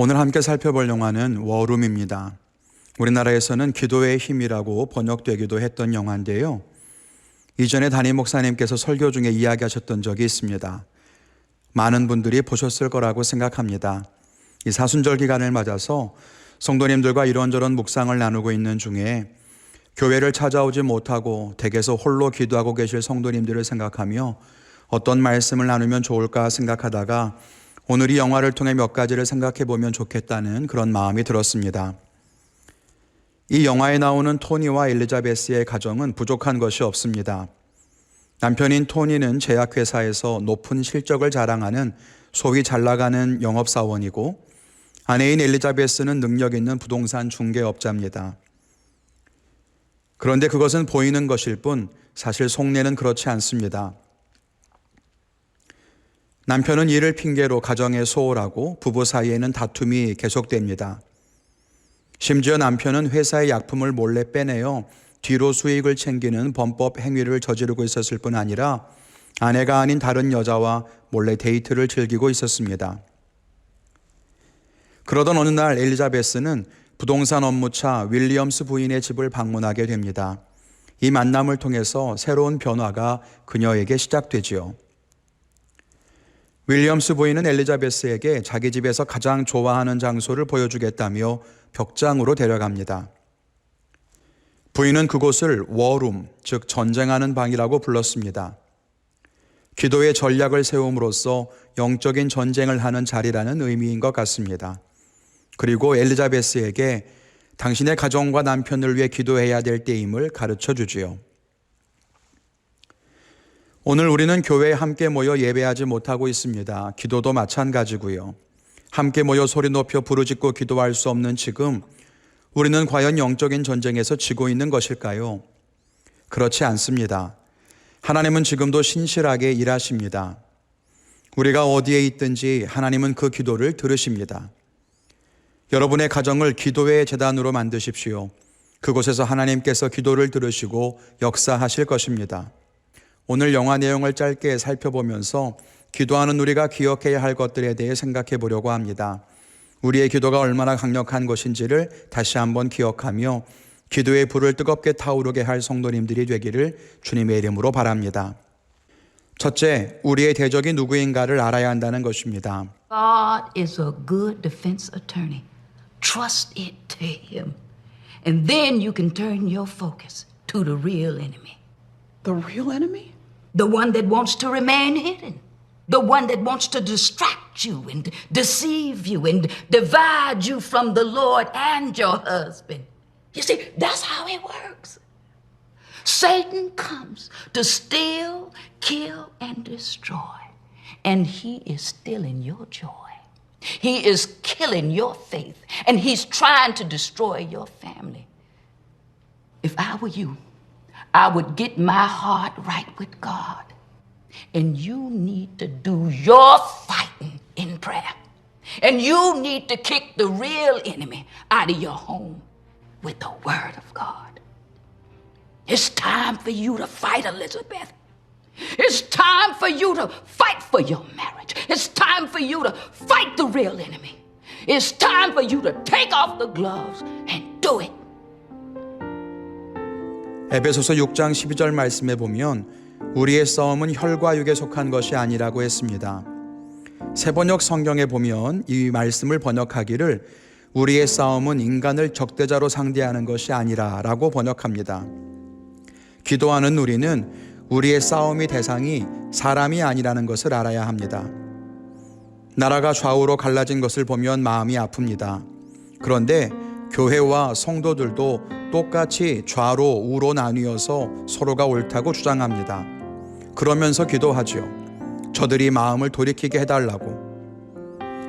오늘 함께 살펴볼 영화는 워룸입니다. 우리나라에서는 기도의 힘이라고 번역되기도 했던 영화인데요. 이전에 담임 목사님께서 설교 중에 이야기하셨던 적이 있습니다. 많은 분들이 보셨을 거라고 생각합니다. 이 사순절 기간을 맞아서 성도님들과 이런저런 묵상을 나누고 있는 중에 교회를 찾아오지 못하고 댁에서 홀로 기도하고 계실 성도님들을 생각하며 어떤 말씀을 나누면 좋을까 생각하다가 오늘 이 영화를 통해 몇 가지를 생각해 보면 좋겠다는 그런 마음이 들었습니다. 이 영화에 나오는 토니와 엘리자베스의 가정은 부족한 것이 없습니다. 남편인 토니는 제약회사에서 높은 실적을 자랑하는 소위 잘 나가는 영업사원이고 아내인 엘리자베스는 능력 있는 부동산 중개업자입니다. 그런데 그것은 보이는 것일 뿐 사실 속내는 그렇지 않습니다. 남편은 일을 핑계로 가정에 소홀하고 부부 사이에는 다툼이 계속됩니다. 심지어 남편은 회사의 약품을 몰래 빼내어 뒤로 수익을 챙기는 범법 행위를 저지르고 있었을 뿐 아니라 아내가 아닌 다른 여자와 몰래 데이트를 즐기고 있었습니다. 그러던 어느 날 엘리자베스는 부동산 업무차 윌리엄스 부인의 집을 방문하게 됩니다. 이 만남을 통해서 새로운 변화가 그녀에게 시작되지요. 윌리엄스 부인은 엘리자베스에게 자기 집에서 가장 좋아하는 장소를 보여주겠다며 벽장으로 데려갑니다. 부인은 그곳을 워룸, 즉 전쟁하는 방이라고 불렀습니다. 기도의 전략을 세움으로써 영적인 전쟁을 하는 자리라는 의미인 것 같습니다. 그리고 엘리자베스에게 당신의 가정과 남편을 위해 기도해야 될 때임을 가르쳐 주지요. 오늘 우리는 교회에 함께 모여 예배하지 못하고 있습니다. 기도도 마찬가지고요. 함께 모여 소리 높여 부르짖고 기도할 수 없는 지금 우리는 과연 영적인 전쟁에서 지고 있는 것일까요? 그렇지 않습니다. 하나님은 지금도 신실하게 일하십니다. 우리가 어디에 있든지 하나님은 그 기도를 들으십니다. 여러분의 가정을 기도의 재단으로 만드십시오. 그곳에서 하나님께서 기도를 들으시고 역사하실 것입니다. 오늘 영화 내용을 짧게 살펴보면서 기도하는 우리가 기억해야 할 것들에 대해 생각해 보려고 합니다. 우리의 기도가 얼마나 강력한 것인지를 다시 한번 기억하며 기도의 불을 뜨겁게 타오르게 할 성도님들이 되기를 주님의 이름으로 바랍니다. 첫째, 우리의 대적이 누구인가를 알아야 한다는 것입니다. God is a good defense attorney. Trust it to Him. And then you can turn your focus to the real enemy, The real enemy? The one that wants to remain hidden, the one that wants to distract you and deceive you and divide you from the Lord and your husband. You see, that's how it works. Satan comes to steal, kill, and destroy. And he is stealing your joy. He is killing your faith. And he's trying to destroy your family. If I were you, I would get my heart right with God. And you need to do your fighting in prayer. And you need to kick the real enemy out of your home with the Word of God. It's time for you to fight, Elizabeth. It's time for you to fight for your marriage. It's time for you to fight the real enemy. It's time for you to take off the gloves and do it. 에베소서 6장 12절 말씀에 보면 우리의 싸움은 혈과 육에 속한 것이 아니라고 했습니다. 세번역 성경에 보면 이 말씀을 번역하기를 우리의 싸움은 인간을 적대자로 상대하는 것이 아니라라고 번역합니다. 기도하는 우리는 우리의 싸움의 대상이 사람이 아니라는 것을 알아야 합니다. 나라가 좌우로 갈라진 것을 보면 마음이 아픕니다. 그런데 교회와 성도들도 똑같이 좌로 우로 나뉘어서 서로가 옳다고 주장합니다. 그러면서 기도하지요. 저들이 마음을 돌이키게 해달라고.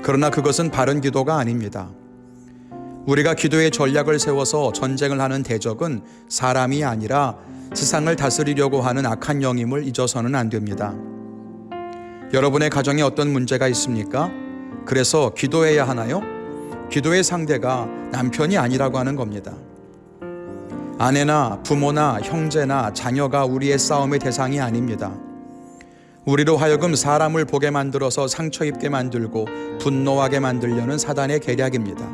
그러나 그것은 바른 기도가 아닙니다. 우리가 기도의 전략을 세워서 전쟁을 하는 대적은 사람이 아니라 세상을 다스리려고 하는 악한 영임을 잊어서는 안 됩니다. 여러분의 가정에 어떤 문제가 있습니까? 그래서 기도해야 하나요? 기도의 상대가 남편이 아니라고 하는 겁니다. 아내나 부모나 형제나 자녀가 우리의 싸움의 대상이 아닙니다. 우리로 하여금 사람을 보게 만들어서 상처 입게 만들고 분노하게 만들려는 사단의 계략입니다.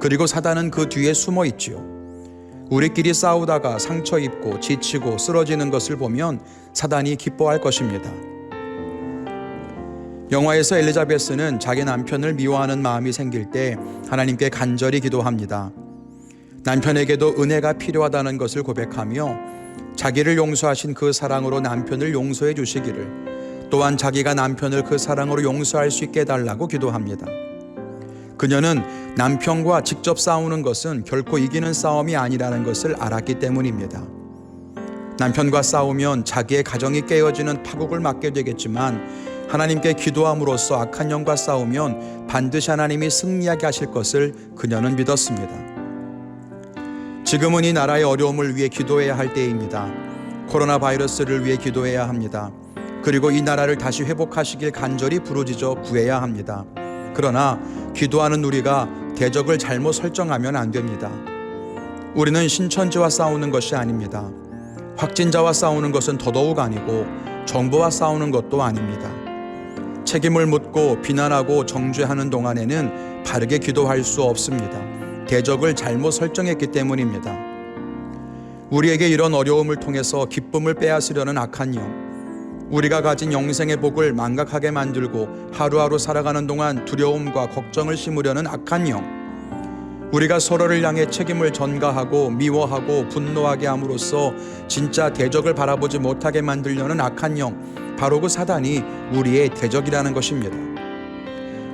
그리고 사단은 그 뒤에 숨어 있지요. 우리끼리 싸우다가 상처 입고 지치고 쓰러지는 것을 보면 사단이 기뻐할 것입니다. 영화에서 엘리자베스는 자기 남편을 미워하는 마음이 생길 때 하나님께 간절히 기도합니다. 남편에게도 은혜가 필요하다는 것을 고백하며 자기를 용서하신 그 사랑으로 남편을 용서해 주시기를 또한 자기가 남편을 그 사랑으로 용서할 수 있게 해달라고 기도합니다. 그녀는 남편과 직접 싸우는 것은 결코 이기는 싸움이 아니라는 것을 알았기 때문입니다. 남편과 싸우면 자기의 가정이 깨어지는 파국을 맞게 되겠지만 하나님께 기도함으로써 악한 영과 싸우면 반드시 하나님이 승리하게 하실 것을 그녀는 믿었습니다. 지금은 이 나라의 어려움을 위해 기도해야 할 때입니다. 코로나 바이러스를 위해 기도해야 합니다. 그리고 이 나라를 다시 회복하시길 간절히 부르짖어 구해야 합니다. 그러나 기도하는 우리가 대적을 잘못 설정하면 안 됩니다. 우리는 신천지와 싸우는 것이 아닙니다. 확진자와 싸우는 것은 더더욱 아니고 정부와 싸우는 것도 아닙니다. 책임을 묻고 비난하고 정죄하는 동안에는 바르게 기도할 수 없습니다. 대적을 잘못 설정했기 때문입니다. 우리에게 이런 어려움을 통해서 기쁨을 빼앗으려는 악한 영, 우리가 가진 영생의 복을 망각하게 만들고 하루하루 살아가는 동안 두려움과 걱정을 심으려는 악한 영, 우리가 서로를 향해 책임을 전가하고 미워하고 분노하게 함으로써 진짜 대적을 바라보지 못하게 만들려는 악한 영, 바로 그 사단이 우리의 대적이라는 것입니다.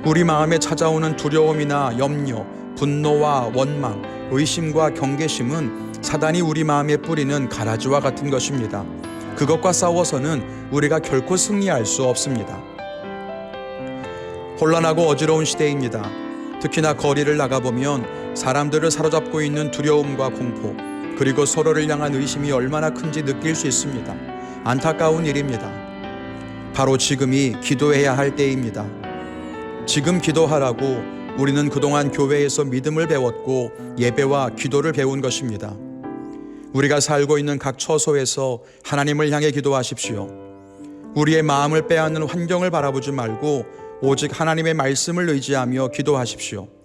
우리 마음에 찾아오는 두려움이나 염려, 분노와 원망, 의심과 경계심은 사단이 우리 마음에 뿌리는 가라지와 같은 것입니다. 그것과 싸워서는 우리가 결코 승리할 수 없습니다. 혼란하고 어지러운 시대입니다. 특히나 거리를 나가보면 사람들을 사로잡고 있는 두려움과 공포, 그리고 서로를 향한 의심이 얼마나 큰지 느낄 수 있습니다. 안타까운 일입니다. 바로 지금이 기도해야 할 때입니다. 지금 기도하라고 우리는 그동안 교회에서 믿음을 배웠고 예배와 기도를 배운 것입니다. 우리가 살고 있는 각 처소에서 하나님을 향해 기도하십시오. 우리의 마음을 빼앗는 환경을 바라보지 말고 오직 하나님의 말씀을 의지하며 기도하십시오.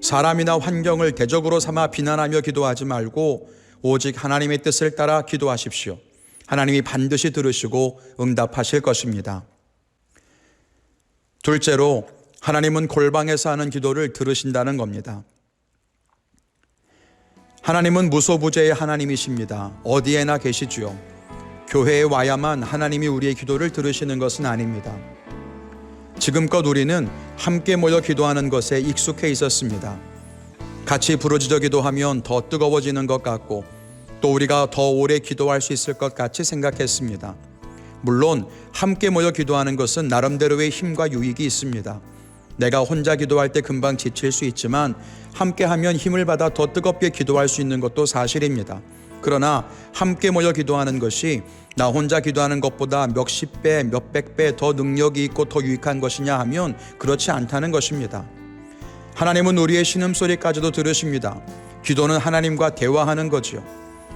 사람이나 환경을 대적으로 삼아 비난하며 기도하지 말고 오직 하나님의 뜻을 따라 기도하십시오. 하나님이 반드시 들으시고 응답하실 것입니다. 둘째로 하나님은 골방에서 하는 기도를 들으신다는 겁니다. 하나님은 무소부재의 하나님이십니다. 어디에나 계시지요. 교회에 와야만 하나님이 우리의 기도를 들으시는 것은 아닙니다. 지금껏 우리는 함께 모여 기도하는 것에 익숙해 있었습니다. 같이 부르짖어 기도하면 더 뜨거워지는 것 같고 또 우리가 더 오래 기도할 수 있을 것 같이 생각했습니다. 물론 함께 모여 기도하는 것은 나름대로의 힘과 유익이 있습니다. 내가 혼자 기도할 때 금방 지칠 수 있지만 함께 하면 힘을 받아 더 뜨겁게 기도할 수 있는 것도 사실입니다. 그러나 함께 모여 기도하는 것이 나 혼자 기도하는 것보다 몇십 배, 몇백 배 더 능력이 있고 더 유익한 것이냐 하면 그렇지 않다는 것입니다. 하나님은 우리의 신음소리까지도 들으십니다. 기도는 하나님과 대화하는 거지요.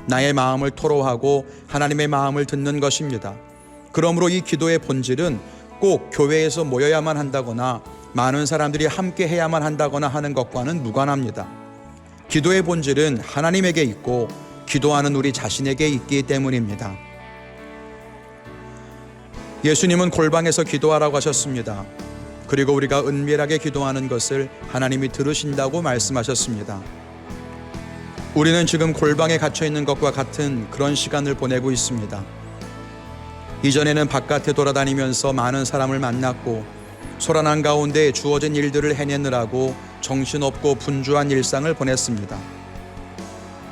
나의 마음을 토로하고 하나님의 마음을 듣는 것입니다. 그러므로 이 기도의 본질은 꼭 교회에서 모여야만 한다거나 많은 사람들이 함께 해야만 한다거나 하는 것과는 무관합니다. 기도의 본질은 하나님에게 있고 기도하는 우리 자신에게 있기 때문입니다. 예수님은 골방에서 기도하라고 하셨습니다. 그리고 우리가 은밀하게 기도하는 것을 하나님이 들으신다고 말씀하셨습니다. 우리는 지금 골방에 갇혀 있는 것과 같은 그런 시간을 보내고 있습니다. 이전에는 바깥에 돌아다니면서 많은 사람을 만났고 소란한 가운데 주어진 일들을 해내느라고 정신없고 분주한 일상을 보냈습니다.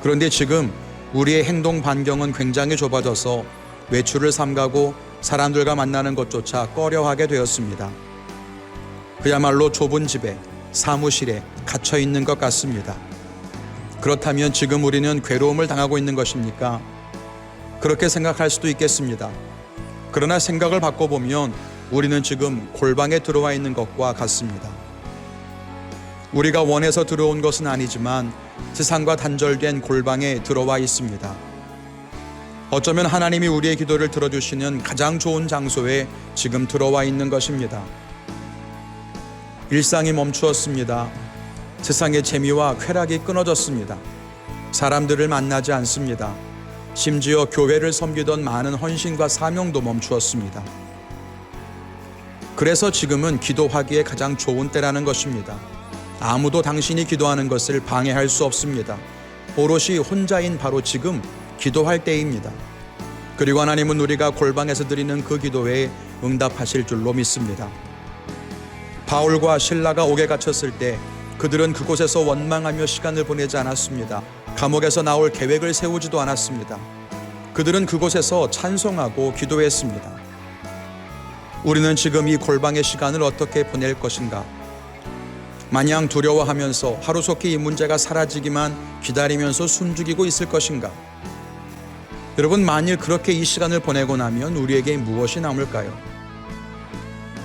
그런데 지금 우리의 행동 반경은 굉장히 좁아져서 외출을 삼가고 사람들과 만나는 것조차 꺼려하게 되었습니다. 그야말로 좁은 집에 사무실에 갇혀 있는 것 같습니다. 그렇다면 지금 우리는 괴로움을 당하고 있는 것입니까? 그렇게 생각할 수도 있겠습니다. 그러나 생각을 바꿔보면 우리는 지금 골방에 들어와 있는 것과 같습니다. 우리가 원해서 들어온 것은 아니지만 세상과 단절된 골방에 들어와 있습니다. 어쩌면 하나님이 우리의 기도를 들어주시는 가장 좋은 장소에 지금 들어와 있는 것입니다. 일상이 멈추었습니다. 세상의 재미와 쾌락이 끊어졌습니다. 사람들을 만나지 않습니다. 심지어 교회를 섬기던 많은 헌신과 사명도 멈추었습니다. 그래서 지금은 기도하기에 가장 좋은 때라는 것입니다. 아무도 당신이 기도하는 것을 방해할 수 없습니다. 오롯이 혼자인 바로 지금 기도할 때입니다. 그리고 하나님은 우리가 골방에서 드리는 그 기도에 응답하실 줄로 믿습니다. 바울과 신라가 옥에 갇혔을 때 그들은 그곳에서 원망하며 시간을 보내지 않았습니다. 감옥에서 나올 계획을 세우지도 않았습니다. 그들은 그곳에서 찬송하고 기도했습니다. 우리는 지금 이 골방의 시간을 어떻게 보낼 것인가? 마냥 두려워하면서 하루속히 이 문제가 사라지기만 기다리면서 숨죽이고 있을 것인가? 여러분, 만일 그렇게 이 시간을 보내고 나면 우리에게 무엇이 남을까요?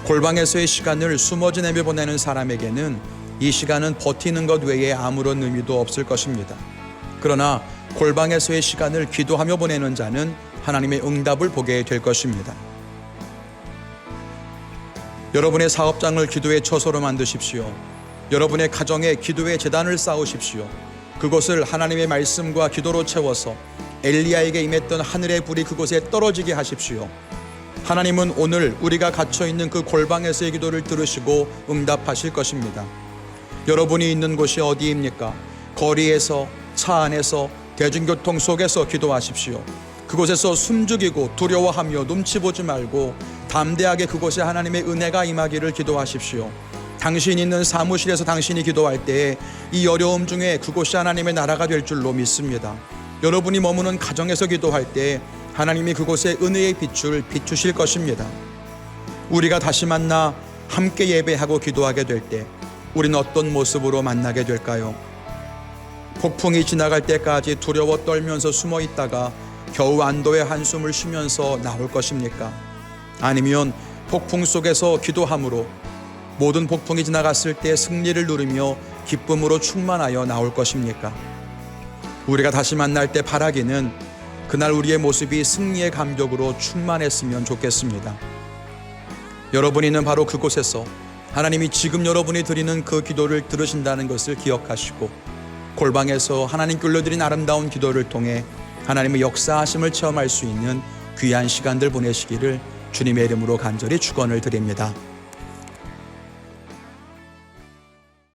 골방에서의 시간을 숨어 지내며 보내는 사람에게는 이 시간은 버티는 것 외에 아무런 의미도 없을 것입니다. 그러나 골방에서의 시간을 기도하며 보내는 자는 하나님의 응답을 보게 될 것입니다. 여러분의 사업장을 기도의 처소로 만드십시오. 여러분의 가정에 기도의 재단을 쌓으십시오. 그곳을 하나님의 말씀과 기도로 채워서 엘리야에게 임했던 하늘의 불이 그곳에 떨어지게 하십시오. 하나님은 오늘 우리가 갇혀 있는 그 골방에서의 기도를 들으시고 응답하실 것입니다. 여러분이 있는 곳이 어디입니까? 거리에서, 차 안에서, 대중교통 속에서 기도하십시오. 그곳에서 숨죽이고 두려워하며 눈치 보지 말고 담대하게 그곳에 하나님의 은혜가 임하기를 기도하십시오. 당신이 있는 사무실에서 당신이 기도할 때에 이 어려움 중에 그곳이 하나님의 나라가 될 줄로 믿습니다. 여러분이 머무는 가정에서 기도할 때 하나님이 그곳에 은혜의 빛을 비추실 것입니다. 우리가 다시 만나 함께 예배하고 기도하게 될 때 우리는 어떤 모습으로 만나게 될까요? 폭풍이 지나갈 때까지 두려워 떨면서 숨어 있다가 겨우 안도의 한숨을 쉬면서 나올 것입니까? 아니면 폭풍 속에서 기도함으로 모든 폭풍이 지나갔을 때 승리를 누리며 기쁨으로 충만하여 나올 것입니까? 우리가 다시 만날 때 바라기는 그날 우리의 모습이 승리의 감격으로 충만했으면 좋겠습니다. 여러분이 있는 바로 그곳에서 하나님이 지금 여러분이 드리는 그 기도를 들으신다는 것을 기억하시고 골방에서 하나님께 올려드린 아름다운 기도를 통해 하나님의 역사하심을 체험할 수 있는 귀한 시간들 보내시기를 주님의 이름으로 간절히 축원을 드립니다.